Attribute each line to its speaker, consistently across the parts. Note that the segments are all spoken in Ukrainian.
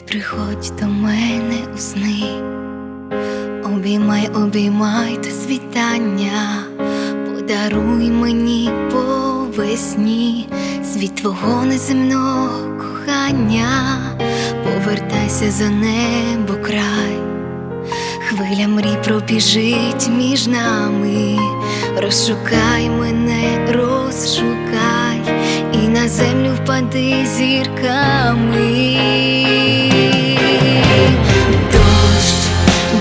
Speaker 1: приходь до мене у сни, обіймай, обіймай до світання, подаруй мені по весні світ твого неземного кохання, повертайся за небо край, хвиля мрій пробіжить між нами, розшукай мене, розшукай, на землю впади зірками. Дощ,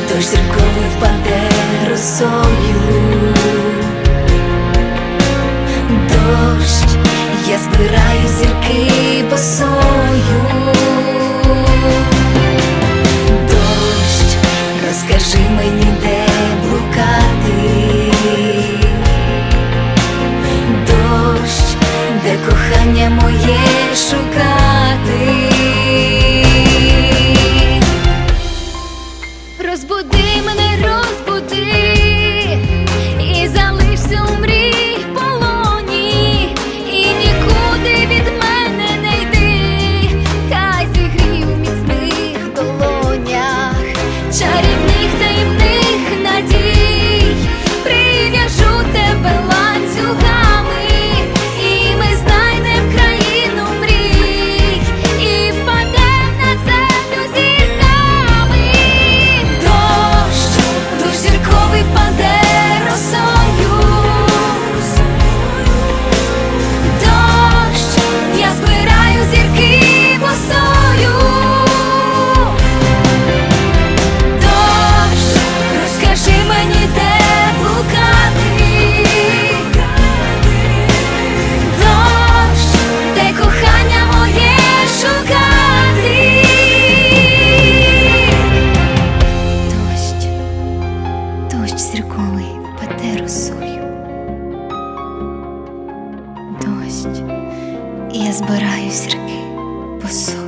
Speaker 1: дощ зірковий впаде росою. Дощ, я збираю зірки. моє шукає. збираю зірки по собі.